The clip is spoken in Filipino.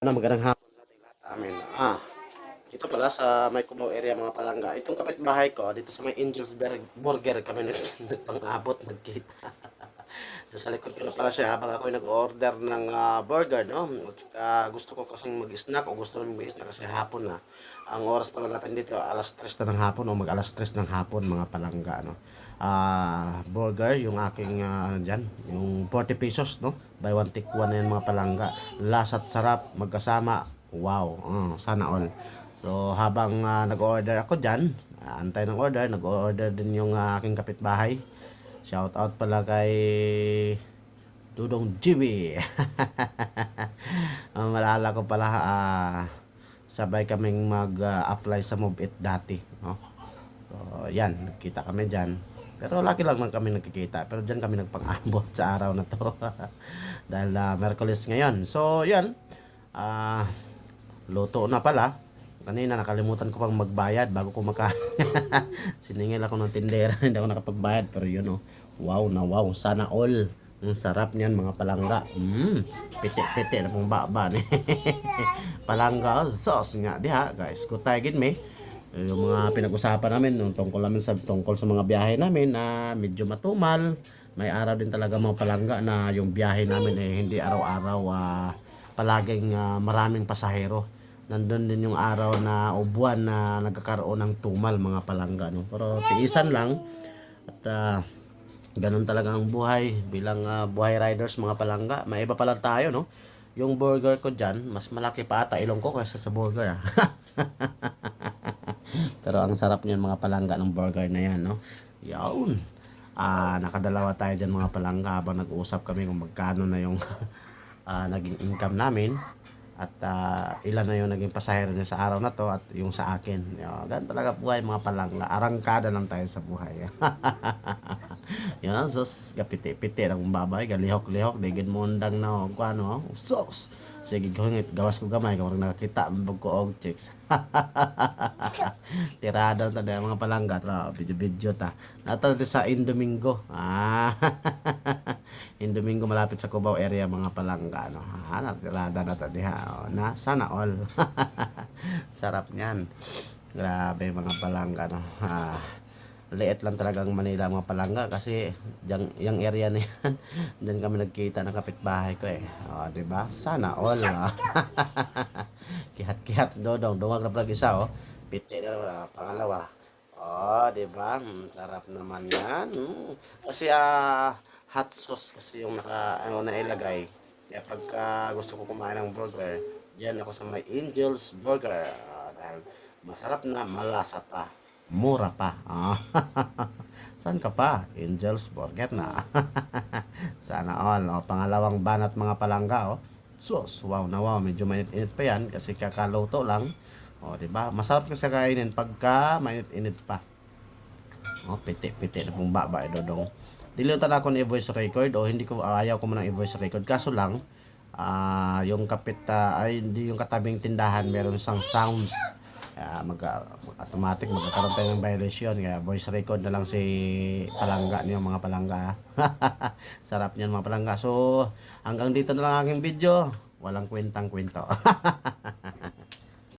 Ano, magandang hapon sa lahat. Amin. Ah, ito pala sa may Cubao area mga palangga. Itong kapitbahay ko, dito sa may Angels Bur- Burger kami nagpang-abot, nagkita. sa likod ko na pala siya habang ako nag-order ng ah, burger, no? At saka gusto ko kasing mag-snack o gusto namin mag-snack kasi hapon na. Ang oras pala natin dito, alas 3 na ng hapon o mag alas 3 ng hapon mga palangga, no? Ah, burger, yung aking ah, ano dyan, yung 40 pesos, no? Buy one take one na yan mga palangga. Lasat sarap, magkasama. Wow, ah, sana all. So habang ah, nag-order ako dyan, ah, antay ng order, nag-order din yung ah, aking kapitbahay. Shout out pala kay Dudong GB. Ang malala ko pala, ah, sabay kaming mag-apply sa Move It dati. No? So, yan, nagkita kami dyan. Pero laki lang man kami nagkikita. Pero dyan kami nagpang-abot sa araw na to. Dahil uh, Merkulis ngayon. So, yan. Ah, luto na pala. Kanina nakalimutan ko pang magbayad bago ko maka Siningil ako ng tindera, hindi ako nakapagbayad pero yun oh. Wow na wow, sana all. Ang sarap niyan mga palangga. Mm, piti-piti na pong baba ni. palangga sauce nga diha guys. Kutay gid me. Yung mga pinag-usapan namin nung tungkol namin sa tungkol sa mga biyahe namin na medyo matumal. May araw din talaga mga palangga na yung biyahe namin eh hindi araw-araw ah, palaging ah, maraming pasahero nandun din yung araw na o buwan na nagkakaroon ng tumal mga palangga no? Pero tiisan lang. At ah, ganun talaga ang buhay bilang ah, buhay riders mga palangga. May iba pala tayo no? Yung burger ko dyan mas malaki pa ata ilong ko kaysa sa burger ah. pero ang sarap niyan mga palangga ng burger na yan no? Yawn ah nakadalawa tayo dyan mga palangga habang nag-uusap kami kung magkano na yung ah, naging income namin at ah, ilan na yung naging pasahero niya sa araw na to at yung sa akin. Yo, ganun talaga buhay mga palangga. Arangkada lang tayo sa buhay. Yun ang sus, kapiti-piti ng babay, galihok-lihok, digin mo undang na o ano, sus. Sige, gawin gawas ko gamay, kung nakakita, mbog ko og chicks. Tirada na mga palangga, tra, video-video ta. Nata sa Indomingo. Ah. Indomingo malapit sa Cubao area mga palangga no. Hanap tirada na ta diha. oh, Na sana all. Sarap niyan. Grabe mga palangga no. Ah, liit lang talagang Manila mga palangga kasi yung, yung area na yan diyan kami nagkita ng kapitbahay ko eh oh, di ba sana all ah. kihat-kihat dodong dumag na pala isa oh piti na naman, ah, pangalawa oh di ba Hmm, sarap naman yan Hmm. kasi ah hot sauce kasi yung naka ano na ilagay kaya pagka gusto ko kumain ng burger yan ako sa may Angels Burger Ah, dahil masarap na malasa pa mura pa Ah. Saan ka pa? Angels Burger na. Sana all. O, pangalawang banat mga palangga. Oh. Sus, wow na wow. Medyo mainit-init pa yan kasi kakaluto lang. O, di ba? Masarap kasi kainin pagka mainit-init pa. O, piti-piti na pong baba. eh, Dodong. Dilimutan ako ni voice record o hindi ko ayaw ko man ng voice record. Kaso lang, ah yung kapit, ah, ay yung katabing tindahan, meron isang sounds. Kaya mag, automatic magkakaroon tayo ng violation. Kaya voice record na lang si palangga niyo mga palangga. Sarap niyan mga palangga. So, hanggang dito na lang ang aking video. Walang kwentang kwento.